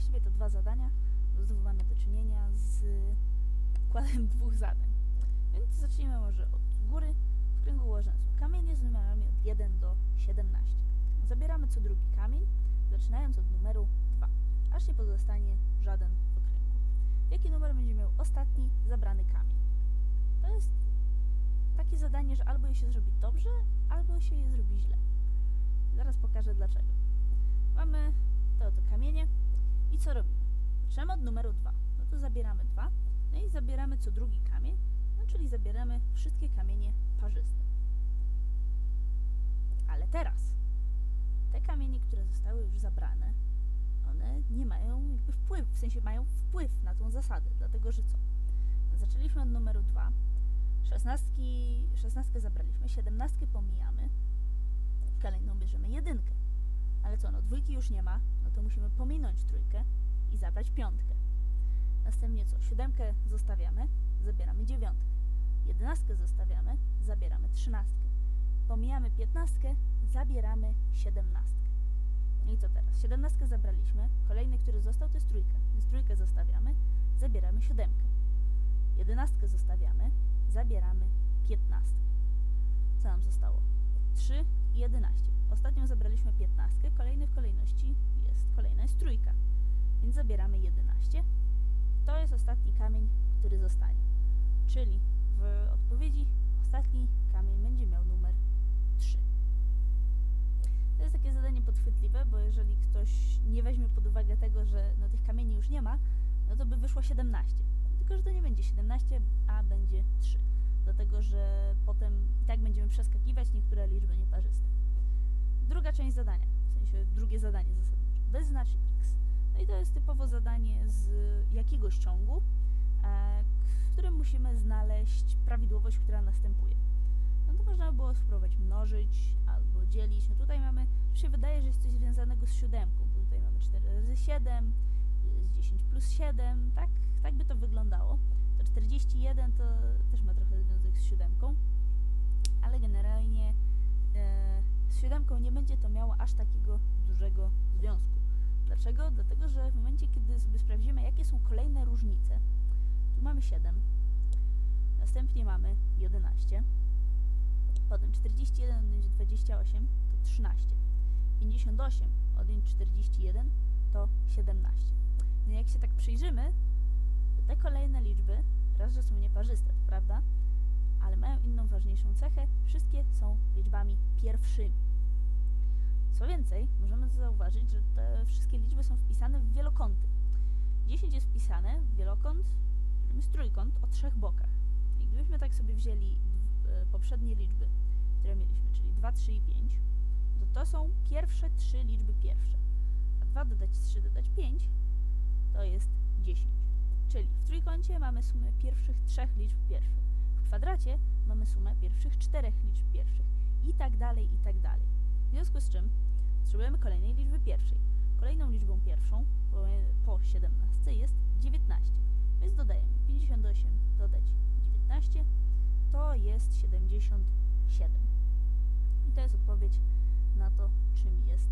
właściwie to dwa zadania, znowu mamy do czynienia z układem dwóch zadań. Więc zacznijmy może od góry. W kręgu ułożone kamienie z numerami od 1 do 17. Zabieramy co drugi kamień, zaczynając od numeru 2, aż nie pozostanie żaden w okręgu. Jaki numer będzie miał ostatni zabrany kamień? To jest takie zadanie, że albo je się zrobi dobrze, albo się je zrobi źle. Zaraz pokażę dlaczego. Mamy te oto kamienie i co robimy? Zaczynamy od numeru 2. No to zabieramy 2, no i zabieramy co drugi kamień, no czyli zabieramy wszystkie kamienie parzyste. Ale teraz te kamienie, które zostały już zabrane, one nie mają jakby wpływu, w sensie mają wpływ na tą zasadę, dlatego że co? Zaczęliśmy od numeru 2, szesnastki, szesnastkę zabraliśmy, siedemnastkę pomijamy, kolejną bierzemy jedynkę. Ale co, no dwójki już nie ma, no to musimy pominąć trójkę i zabrać piątkę. Następnie co, siódemkę zostawiamy, zabieramy dziewiątkę. Jedenastkę zostawiamy, zabieramy trzynastkę. Pomijamy piętnastkę, zabieramy siedemnastkę. I co teraz? Siedemnastkę zabraliśmy, kolejny, który został, to jest trójka, więc trójkę zostawiamy, zabieramy siódemkę. Jedenastkę zostawiamy, zabieramy piętnastkę. Co nam zostało? 3 i 11. Ostatnią zabraliśmy 15, kolejny w kolejności jest, kolejna jest trójka, więc zabieramy 11. To jest ostatni kamień, który zostanie. Czyli w odpowiedzi ostatni kamień będzie miał numer 3. To jest takie zadanie podchwytliwe, bo jeżeli ktoś nie weźmie pod uwagę tego, że no, tych kamieni już nie ma, no to by wyszło 17. Tylko, że to nie będzie 17, a będzie 3 dlatego że potem i tak będziemy przeskakiwać niektóre liczby nieparzyste. Druga część zadania, w sensie drugie zadanie zasadnicze, wyznacz x. No i to jest typowo zadanie z jakiegoś ciągu, e, w którym musimy znaleźć prawidłowość, która następuje. No to można by było spróbować mnożyć albo dzielić. No tutaj mamy, tu się wydaje, że jest coś związanego z siódemką, bo tutaj mamy 4 razy 7, jest 10 plus 7, tak, tak by to wyglądało. To 41 to też ma trochę związek z siódemką, ale generalnie z siódemką nie będzie to miało aż takiego dużego związku. Dlaczego? Dlatego, że w momencie, kiedy sobie sprawdzimy, jakie są kolejne różnice, tu mamy 7, następnie mamy 11, potem 41 odjąć 28 to 13, 58 odjąć 41 to 17. No jak się tak przyjrzymy, to te kolejne liczby, raz, że są nieparzyste, prawda, ale mają inną ważniejszą cechę, wszystkie są liczbami pierwszymi. Co więcej, możemy zauważyć, że te wszystkie liczby są wpisane w wielokąty. 10 jest wpisane w wielokąt, którym jest trójkąt o trzech bokach. I gdybyśmy tak sobie wzięli e, poprzednie liczby, które mieliśmy, czyli 2, 3 i 5, to to są pierwsze trzy liczby pierwsze. A 2 dodać 3 dodać 5 to jest 10. Czyli w trójkącie mamy sumę pierwszych trzech liczb pierwszych. Kwadracie mamy sumę pierwszych czterech liczb pierwszych. I tak dalej, i tak dalej. W związku z czym potrzebujemy kolejnej liczby pierwszej. Kolejną liczbą pierwszą po 17 jest 19. Więc dodajemy 58 dodać 19 to jest 77. I to jest odpowiedź na to, czym jest